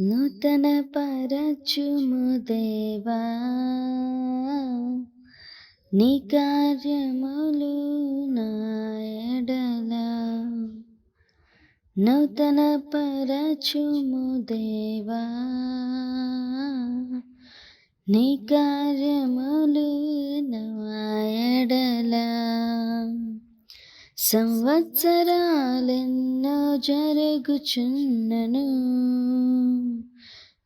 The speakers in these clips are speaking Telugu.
నూతన పరచుము దేవా. నీ కార్యములు నాయడల నూతన పరచుము దేవా. నీ కార్యములు సంవత్సరాలెన్నో జరుగుచున్నను.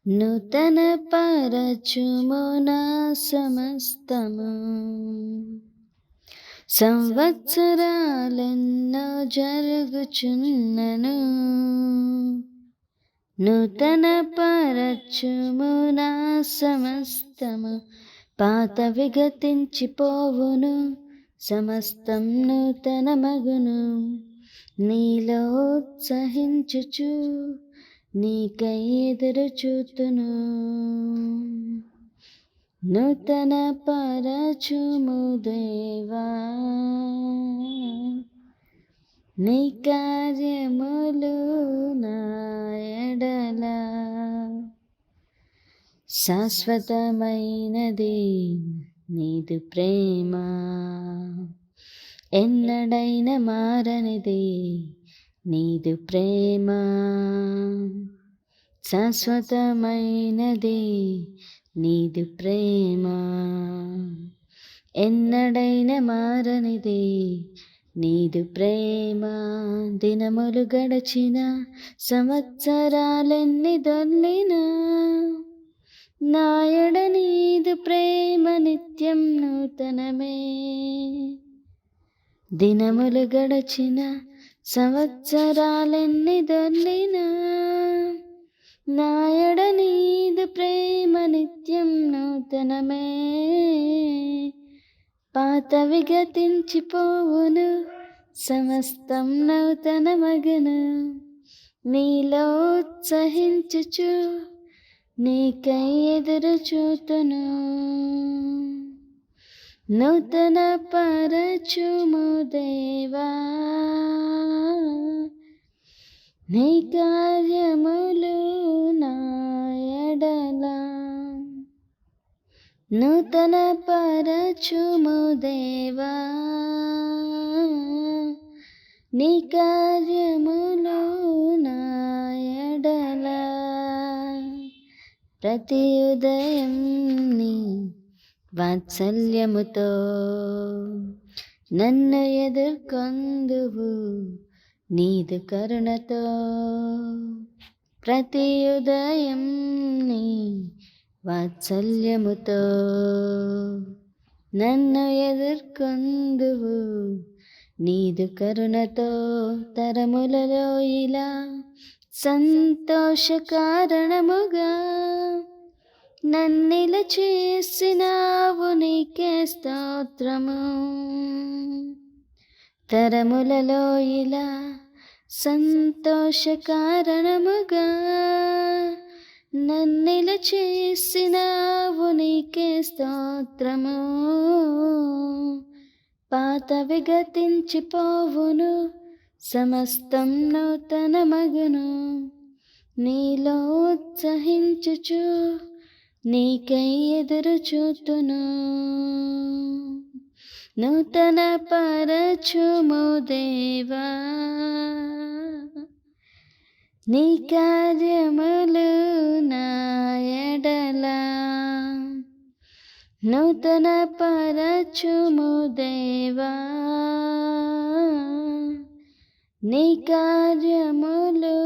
నూతన పరచుము నా సమస్తము. సంవత్సరాలెన్నో జరుగుచున్నను. నూతన పరచుము నా సమస్తము. పాత విగతించిపోవును. సమస్తం నూతన మగును నీలో నీకై ఎదురు చూతును నూతన పరచుము దేవా. నీ కార్యములు నాయడలా శాశ్వతమైనది నీదు ప్రేమ. ఎన్నడైన మారనిది నీదు ప్రేమ. శాశ్వతమైనది నీదు ప్రేమ. ఎన్నడైన మారనిది నీదు ప్రేమ. దినములు గడచిన సంవత్సరాలెన్ని దొల్లినా నాయడ నీదు ప్రేమ నిత్యం నూతనమే. దినములు గడచిన సంవత్సరాలెన్ని దొల్లినా నాయడ నీదు ప్రేమ నిత్యం నూతనమే. పాత విగతించిపోవును సమస్తం నూతన మగను నీలో ఉత్సహించుచు నీకై ఎదురు చూతును నూతన పరచుముదేవా నీ కార్యములు నాయడలా నూతన పరచుముదేవా నీ కార్యములు నాయడలా ప్రతి ఉదయం నీ వాత్సల్యముతో నన్ను ఎదుర్కొందువు. నీదు కరుణతో ప్రతి ఉదయం నీ వాత్సల్యముతో నన్ను ఎదుర్కొందువు. నీదు కరుణతో తరములలో ఇలా సంతోష కారణముగా నన్నిల చేసినావు నీకే స్తోత్రము. తరములలో ఇలా సంతోష కారణముగా నన్నిల చేసినావు నీకే స్తోత్రము. పాత విగతించిపోవును సమస్తం నూతన మగును నీలో ఉత్సహించుచు నీకై ఎదురు చూతును నూతన పరచుము దేవా. నీ కార్యములు నాయడలా నూతన పరచుము దేవా. నీ కార్యములు